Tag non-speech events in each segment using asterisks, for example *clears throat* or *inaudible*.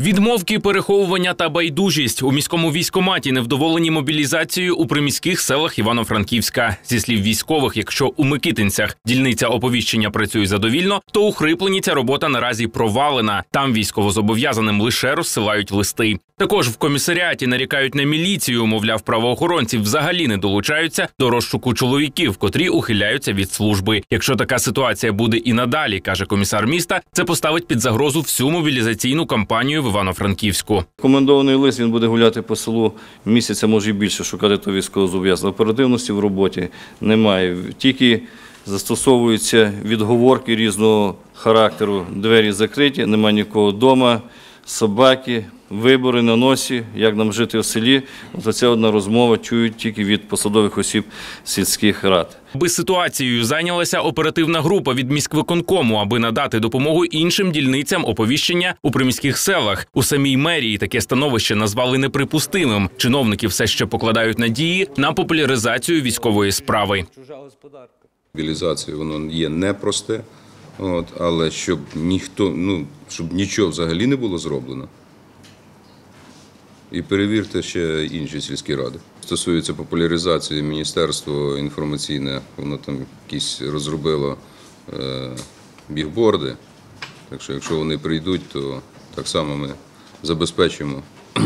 Відмовки, переховування та байдужість у міському військоматі невдоволені мобілізацією у приміських селах Івано-Франківська. Зі слів військових, якщо у Микитинцях дільниця оповіщення працює задовільно, то у Хриплені ця робота наразі провалена. Там військовозобов'язаним лише розсилають листи. Також в комісаріаті нарікають на міліцію, мовляв, правоохоронці взагалі не долучаються до розшуку чоловіків, котрі ухиляються від служби. Якщо така ситуація буде і надалі, каже комісар міста, це поставить під загрозу всю мобілізаційну кампанію в Івано-Франківську. Комендований лист він буде гуляти по селу місяця, може і більше, шукати того військовозобов'язаного. Оперативності в роботі немає. Тільки застосовуються відговорки різного характеру. Двері закриті, немає нікого вдома, собаки, вибори на носі, як нам жити в селі. Оця одна розмова чують тільки від посадових осіб сільських рад. Аби ситуацією зайнялася оперативна група від міськвиконкому, аби надати допомогу іншим дільницям оповіщення у приміських селах. У самій мерії таке становище назвали неприпустимим. Чиновники все ще покладають надії на популяризацію військової справи. Мобілізація воно є непросте, от, але щоб ніхто, ну, щоб нічого взагалі не було зроблено. І перевірте ще інші сільські ради. Стосується популяризації, Міністерство інформаційне, воно там якісь розробило е, бігборди. Так що, якщо вони прийдуть, то так само ми забезпечимо, *clears throat*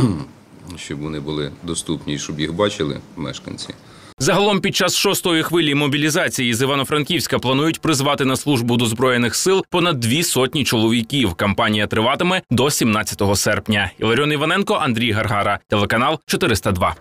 щоб вони були доступні щоб їх бачили мешканці. Загалом під час шостої хвилі мобілізації з Івано-Франківська планують призвати на службу до збройних сил понад дві сотні чоловіків. Кампанія триватиме до 17 серпня. Іларіон Іваненко, Андрій Гаргара, телеканал 402.